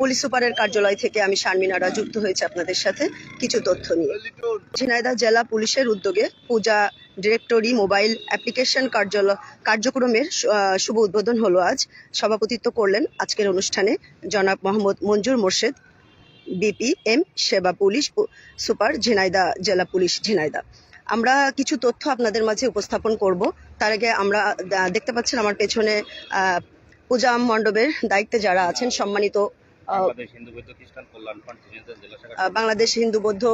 Police সুপারের কার্যালয় থেকে আমি শারমিনারা যুক্ত হয়েছে আপনাদের সাথে কিছু তথ্য নিয়ে। ঝিনাইদহ জেলা পুলিশের উদ্যোগে পূজা ডিরেক্টরি মোবাইল অ্যাপ্লিকেশন কার্যালয় কার্যক্রমের শুভ উদ্বোধন হলো আজ। সভাপতিত্ব করলেন আজকের অনুষ্ঠানে জনাব মোহাম্মদ মঞ্জুর মোর্শেদ, বিপি এম সেবা পুলিশ সুপার ঝিনাইদহ জেলা পুলিশ ঝিনাইদহ। আমরা কিছু তথ্য আপনাদের মাঝে উপস্থাপন করব। তার আগে আমরা দেখতে পাচ্ছেন আমার পেছনে পূজা মণ্ডপের দায়িত্বে যারা আছেন সম্মানিত বাংলাদেশ হিন্দু বৌদ্ধ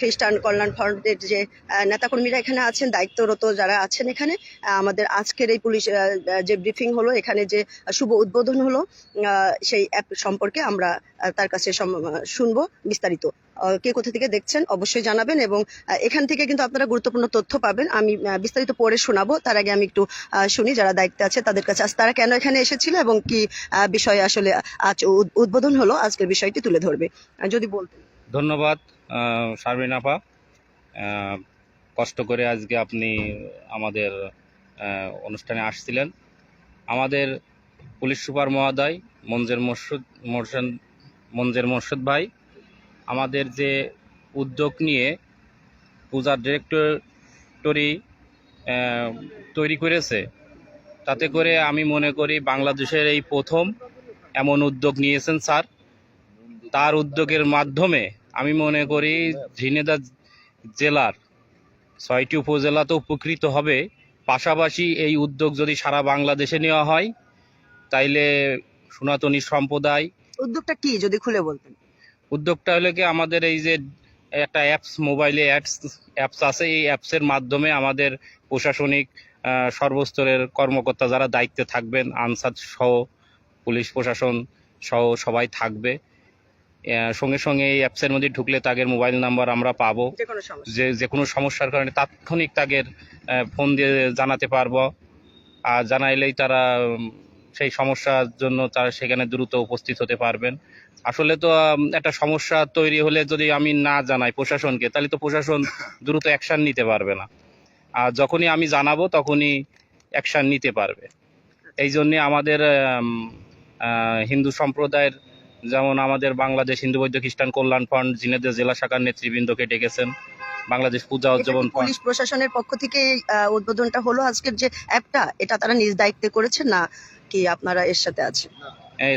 খ্রিস্টান কল্যাণ ফ্রন্টের যে নেতাকর্মীরা এখানে আছেন দায়িত্বরত যারা আছেন এখানে আমাদের আজকের এই পুলিশ যে ব্রিফিং হলো এখানে যে শুভ উদ্বোধন হলো আহ, সেই অ্যাপ সম্পর্কে আমরা তার কাছে শুনব বিস্তারিত। কে কোথা থেকে দেখছেন অবশ্যই জানাবেন এবং এখান থেকে কিন্তু আপনারা গুরুত্বপূর্ণ তথ্য পাবেন। আমি বিস্তারিত পড়ে শোনাবো। তার আগে আমি একটু শুনি যারা দায়িত্বে আছে তাদের কাছে। আজ তারা কেন এখানে এসেছিল এবং কি বিষয়ে আসলে আজ উদ- উদ্বোধন হলো, আজকের বিষয়টি তুলে ধরবে। যদি বলতেন। ধন্যবাদ শারমিন আপা। কষ্ট করে আজকে আপনি আমাদের অনুষ্ঠানে আসছিলেন। আমাদের পুলিশ সুপার মহোদয় মঞ্জের মোর্শেদ মঞ্জের মোর্শেদ ভাই আমাদের যে উদ্যোগ নিয়ে পূজার ডিরেক্টরি তৈরি করেছে, তাতে করে আমি মনে করি বাংলাদেশের এই প্রথম এমন উদ্যোগ নিয়েছেন স্যার। তার উদ্যোগের মাধ্যমে আমি মনে করি ঝিনেদা জেলার ছয়টি উপজেলা তো উপকৃত হবে। পাশাপাশি এই উদ্যোগ যদি সারা বাংলাদেশে নেওয়া হয়, তাইলে সনাতনী সম্প্রদায় উদ্যোগটা কি? যদি খুলে বলতেন। উদ্যোগটা হলো কি আমাদের এই যে একটা অ্যাপস মোবাইলে অ্যাপস অ্যাপস আছে। এই অ্যাপসের মাধ্যমে আমাদের প্রশাসনিক সর্বস্তরের কর্মকর্তা যারা দায়িত্বে থাকবেন আনসার সহ পুলিশ প্রশাসন সহ সবাই থাকবে। সঙ্গে সঙ্গে এই অ্যাপসের মধ্যে ঢুকলে তাদের মোবাইল নাম্বার আমরা পাবো। যে যে কোনো সমস্যার কারণে তাৎক্ষণিক তাদের ফোন দিয়ে জানাতে পারব। আর জানাইলেই তারা সেই সমস্যার জন্য তারা সেখানে দ্রুত উপস্থিত হতে পারবেন। আসলে তো একটা সমস্যা তৈরি হলে যদি আমি না জানাই প্রশাসনকে তাহলে তো প্রশাসন দ্রুত অ্যাকশন নিতে পারবে না। আর যখনই আমি জানাব তখনই অ্যাকশন নিতে পারবে। এই জন্যে আমাদের হিন্দু সম্প্রদায়ের যেমন আমাদের বাংলাদেশ হিন্দু বৈদ্য খ্রিস্টান কল্যাণ ফান্ড জিনেদের জেলা শাখার নেতৃবৃন্দকে ডেকেছেন। বাংলাদেশ পূজা উদযাপন পুলিশ প্রশাসনের পক্ষ থেকে উদ্বোধনটা হলো আজকের যে অ্যাপটা এটা তারা নিজ দায়িত্বে করেছে না কি আপনারা এর সাথে আছেন?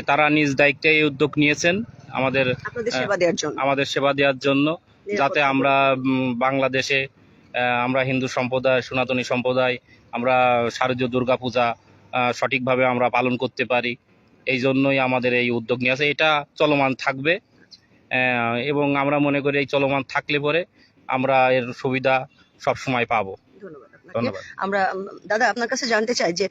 তারা নিজ দায়িত্বে এই উদ্যোগ নিয়েছেন আমাদের আমাদের সেবা দেওয়ার জন্য যাতে আমরা বাংলাদেশে আমরা হিন্দু সম্প্রদায় সনাতনী সম্প্রদায় আমরা শারদীয় দুর্গা পূজা সঠিকভাবে আমরা পালন করতে পারি এই জন্যই আমাদের এই উদ্যোগ নিয়ে আছে। এটা চলমান থাকবে এবং আমরা মনে করি এই চলমান থাকলে পরে আমরা এর সুবিধা সব সময় পাবো। আপনাকে। আমরা দাদা আপনার কাছে জানতে চাই যে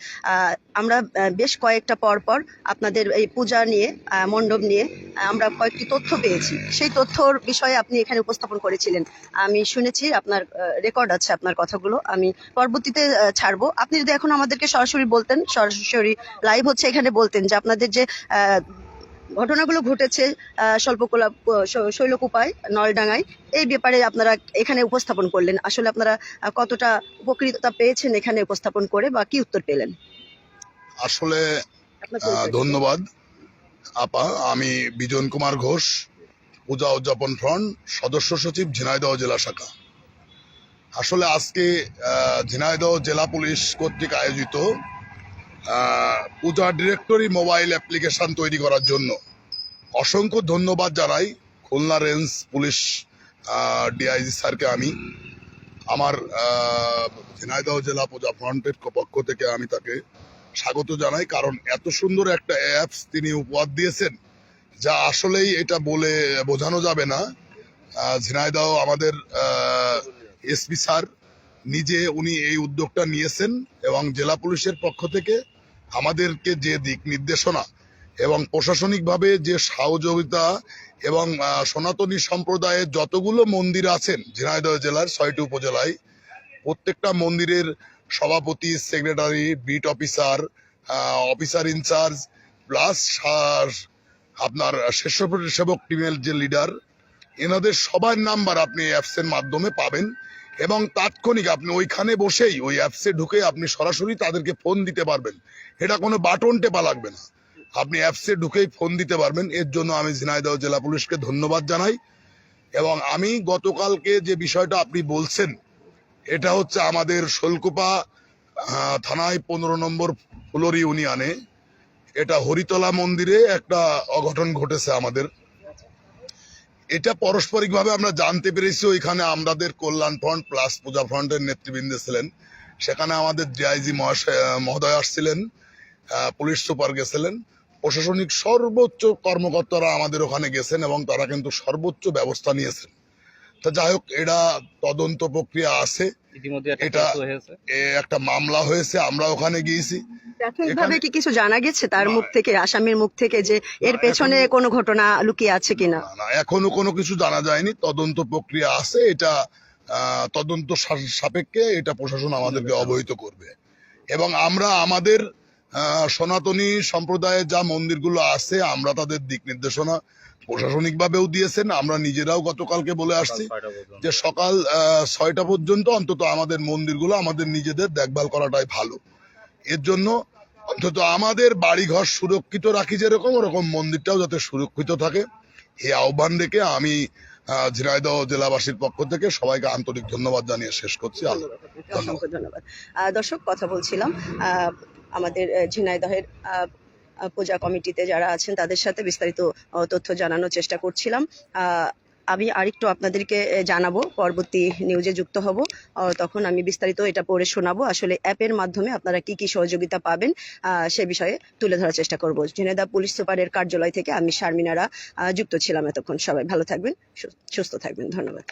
আমরা বেশ কয়েকটা পর পর আপনাদের এই পূজা নিয়ে মণ্ডপ নিয়ে আমরা কয়েকটি তথ্য পেয়েছি। সেই তথ্যর বিষয়ে আপনি এখানে উপস্থাপন করেছিলেন। আমি শুনেছি আপনার রেকর্ড আছে আপনার কথাগুলো। আমি পরবর্তীতে ছাড়বো। আপনি যদি এখন আমাদেরকে সরাসরি বলতেন সরাসরি লাইভ হচ্ছে এখানে বলতেন যে আপনাদের যে আহ, ঘটনাগুলো ঘটেছে স্বল্পকোলা শৈলকুপায় নলডাঙ্গায়। এই ব্যাপারে আপনারা এখানে উপস্থাপন করলেন। আসলে আপনারা কতটা উপকৃততা পেয়েছেন এখানে উপস্থাপন করে বা কি উত্তর পেলেন? আসলে। ধন্যবাদ। আপা আমি বিজন কুমার ঘোষ পূজা উদযাপন ফ্রন্ট সদস্য সচিব ঝিনাইদহ জেলা শাখা। আসলে আজকে ঝিনাইদহ জেলা পুলিশ কর্তৃক আয়োজিত পূজা ডিরেক্টরি মোবাইল অ্যাপ্লিকেশন তৈরি করার জন্য। অসংখ্য ধন্যবাদ জানাই খুলনা রেঞ্জ পুলিশ ডিআইজি স্যারকে আমি। আমার ঝিনাইদহ জেলা পূজা ফ্রন্টের পক্ষ থেকে আমি তাকে স্বাগত জানাই, কারণ এত সুন্দর একটা অ্যাপস তিনি উপহার দিয়েছেন, যা আসলেই এটা বলে বোঝানো যাবে না। ঝিনাইদহ আমাদের এসপি স্যার, নিজে উনি এই উদ্যোগটা নিয়েছেন এবং জেলা পুলিশের পক্ষ থেকে আমাদেরকে যে দিক নির্দেশনা এবং প্রশাসনিকভাবে যে সহযোগিতা এবং সনাতনী সম্প্রদায়ের যতগুলো মন্দির আছেন, ঝিনাইদহ জেলার ছয়টি উপজেলায়, প্রত্যেকটা মন্দিরের সভাপতি, secretary, beat officer officer in charge plus আপনার স্বেচ্ছাসেবক টিমের যে লিডার, এনাদের সবার নাম্বার আপনি অ্যাপসের মাধ্যমে পাবেন। এবং তাৎক্ষণিক আপনি ওইখানে বসেই ওই অ্যাপসে ঢুকে আপনি সরাসরি তাদেরকে ফোন দিতে পারবেন। এটা কোনো বাটন টেপা লাগবে না। আপনি অ্যাপসে ঢুকেই ফোন দিতে পারবেন। এর জন্য আমি ঝিনাইদহ জেলা পুলিশকে ধন্যবাদ জানাই। এবং আমি গতকালকে যে বিষয়টা আপনি বলছেন, এটা হচ্ছে আমাদের শোলকুপা থানায় পনেরো নম্বর ফুলরি ইউনিয়নে এটা হরিতলা মন্দিরে একটা অঘটন ঘটেছে আমাদের। এটা পারস্পরিকভাবে আমরা জানতে পেরেছি, ওইখানে আমাদের কল্যাণ ফ্রন্ট প্লাস পূজা ফ্রন্টের নেতৃবৃন্দ ছিলেন। সেখানে আমাদের ডিআইজি মহাশয় মহোদয় আসছিলেন পুলিশ সুপার গেছিলেন। প্রশাসনিক সর্বোচ্চ কর্মকর্তারা আমাদের ওখানে গেছেন এবং তারা কিন্তু সর্বোচ্চ ব্যবস্থা নিয়েছেন। তা যাই হোক এটা তদন্ত প্রক্রিয়া আছে। ইতিমধ্যে একটা এটা- কেসও হয়েছে। এ একটা মামলা হয়েছে আমরা ওখানে গিয়েছি। প্রাথমিকভাবে কি কিছু জানা গেছে তার মুখ থেকে আসামির মুখ থেকে যে এর পেছনে কোনো ঘটনা লুকিয়ে আছে কিনা? না এখনও কোনো কিছু জানা যায়নি। তদন্ত প্রক্রিয়া আছে এটা আহ, তদন্ত সা- সাপেক্ষে এটা প্রশাসন আমাদেরকে অবহিত করবে। এবং আমরা আমাদের সনাতনী সম্প্রদায়ের যা মন্দিরগুলো আছে আমরা তাদের দিক নির্দেশনা প্রশাসনিকভাবেও দিয়েছেন। আমরা নিজেরাও গতকালকে বলে আসছি যে সকাল আহ, ছয়টা পর্যন্ত অন্তত আমাদের মন্দিরগুলো আমাদের নিজেদের দেখভাল করাটাই ভালো। এর জন্য অন্তত আমাদের বাড়িঘর সুরক্ষিত রাখি যেরকম ওরকম মন্দিরটাও যাতে সুরক্ষিত থাকে। এই আহ্বান রেখে আমি ঝিনাইদহ জেলাবাসীর পক্ষ থেকে সবাইকে আন্তরিক ধন্যবাদ জানিয়ে শেষ করছি। অসংখ্য ধন্যবাদ। আহ, দর্শক কথা বলছিলাম আহ, আমাদের ঝিনাইদহের পূজা কমিটিতে যারা আছেন তাদের সাথে বিস্তারিত তথ্য জানানোর চেষ্টা করছিলাম। আহ, আমি আরেকটু আপনাদেরকে জানাব, পরবর্তী নিউজে যুক্ত হব। তখন আমি বিস্তারিত এটা পড়ে শোনাবো। আসলে অ্যাপের মাধ্যমে আপনারা কি কি সহযোগিতা পাবেন সে বিষয়ে তুলে ধরার চেষ্টা করব। ঝিনেদা পুলিশ সুপারের কার্যালয় থেকে আমি শারমিনারা যুক্ত ছিলাম এতক্ষণ। সবাই ভালো থাকবেন সুস্থ থাকবেন। ধন্যবাদ।